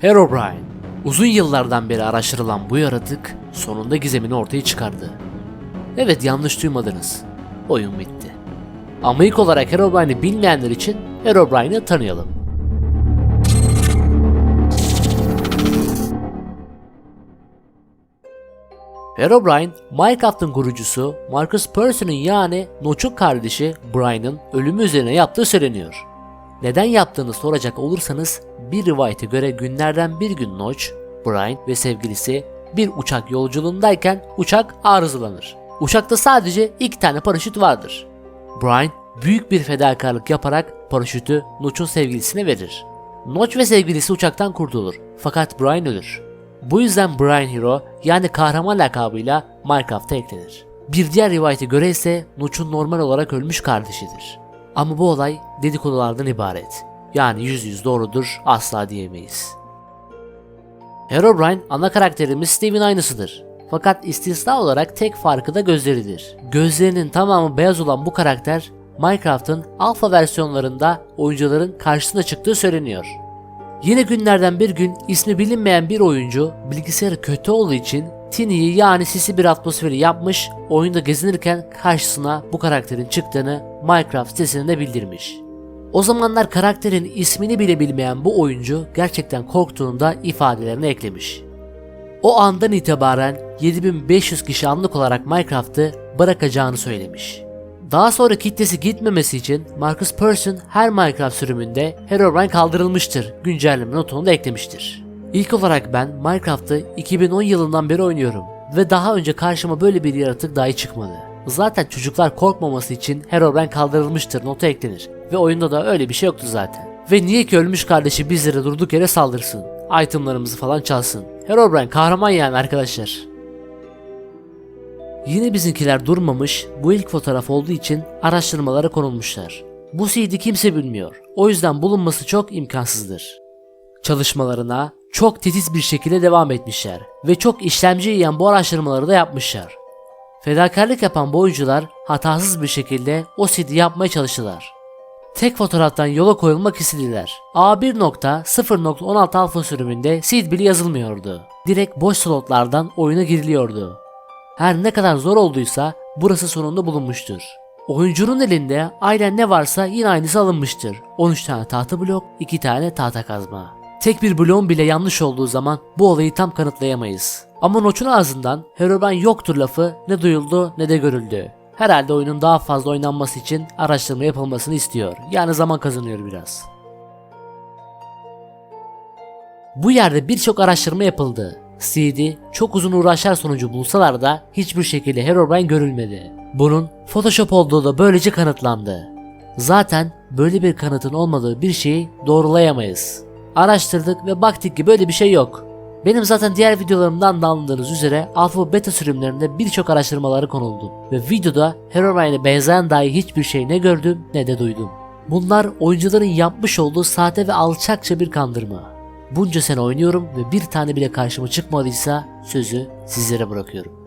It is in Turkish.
Herobrine. Uzun yıllardan beri araştırılan bu yaratık sonunda gizemini ortaya çıkardı. Evet yanlış duymadınız. Oyun bitti. Ama ilk olarak Herobrine'i bilmeyenler için Herobrine'i tanıyalım. Herobrine, Minecraft'ın kurucusu Marcus Persson yani Notch'un kardeşi Brian'ın ölümü üzerine yaptığı söyleniyor. Neden yaptığını soracak olursanız bir rivayete göre günlerden bir gün Notch, Brian ve sevgilisi bir uçak yolculuğundayken uçak arızalanır. Uçakta sadece iki tane paraşüt vardır. Brian büyük bir fedakarlık yaparak paraşütü Notch'un sevgilisine verir. Notch ve sevgilisi uçaktan kurtulur fakat Brian ölür. Bu yüzden Brian Hero yani kahraman lakabıyla Minecraft'a eklenir. Bir diğer rivayete göre ise Notch'un normal olarak ölmüş kardeşidir. Ama bu olay dedikodulardan ibaret. Yani yüz yüz doğrudur asla diyemeyiz. Herobrine ana karakterimiz Steve'in aynısıdır. Fakat istisna olarak tek farkı da gözleridir. Gözlerinin tamamı beyaz olan bu karakter Minecraft'ın alfa versiyonlarında oyuncuların karşısına çıktığı söyleniyor. Yine günlerden bir gün ismi bilinmeyen bir oyuncu bilgisayarı kötü olduğu için Tini'yi yani sisi bir atmosferi yapmış, oyunda gezinirken karşısına bu karakterin çıktığını Minecraft sitesinde bildirmiş. O zamanlar karakterin ismini bile bilmeyen bu oyuncu gerçekten korktuğunu da ifadelerine eklemiş. O andan itibaren 7500 kişi anlık olarak Minecraft'ı bırakacağını söylemiş. Daha sonra kitlesi gitmemesi için Marcus Persson her Minecraft sürümünde Herobrine kaldırılmıştır güncelleme notunu da eklemiştir. İlk olarak ben Minecraft'ı 2010 yılından beri oynuyorum ve daha önce karşıma böyle bir yaratık dahi çıkmadı. Zaten çocuklar korkmaması için Herobrine kaldırılmıştır notu eklenir ve oyunda da öyle bir şey yoktu zaten. Ve niye ki ölmüş kardeşi bizlere durduk yere saldırsın, itemlarımızı falan çalsın. Herobrine kahraman yani arkadaşlar. Yine bizimkiler durmamış, bu ilk fotoğraf olduğu için araştırmalara konulmuşlar. Bu CD kimse bilmiyor. O yüzden bulunması çok imkansızdır. Çalışmalarına çok titiz bir şekilde devam etmişler ve çok işlemci yiyen bu araştırmaları da yapmışlar. Fedakarlık yapan bu oyuncular hatasız bir şekilde o CD yapmaya çalıştılar. Tek fotoğraftan yola koyulmak istediler. A1.0.16 alfa sürümünde seed bile yazılmıyordu. Direkt boş slotlardan oyuna giriliyordu. Her ne kadar zor olduysa burası sonunda bulunmuştur. Oyuncunun elinde aynen ne varsa yine aynısı alınmıştır. 13 tane tahta blok, 2 tane tahta kazma. Tek bir bloğun bile yanlış olduğu zaman bu olayı tam kanıtlayamayız. Ama Notch'un ağzından Herobrine yoktur lafı ne duyuldu ne de görüldü. Herhalde oyunun daha fazla oynanması için araştırma yapılmasını istiyor. Yani zaman kazanıyor biraz. Bu yerde birçok araştırma yapıldı. CD çok uzun uğraşlar sonucu bulsalar da hiçbir şekilde Herobrine görülmedi. Bunun Photoshop olduğu da böylece kanıtlandı. Zaten böyle bir kanıtın olmadığı bir şeyi doğrulayamayız. Araştırdık ve baktık ki böyle bir şey yok. Benim zaten diğer videolarımdan da anladığınız üzere alfa ve beta sürümlerinde birçok araştırmaları konuldu ve videoda Herobrine'e benzeyen dahi hiçbir şey ne gördüm ne de duydum. Bunlar oyuncuların yapmış olduğu sahte ve alçakça bir kandırma. Bunca sene oynuyorum ve bir tane bile karşıma çıkmadıysa sözü sizlere bırakıyorum.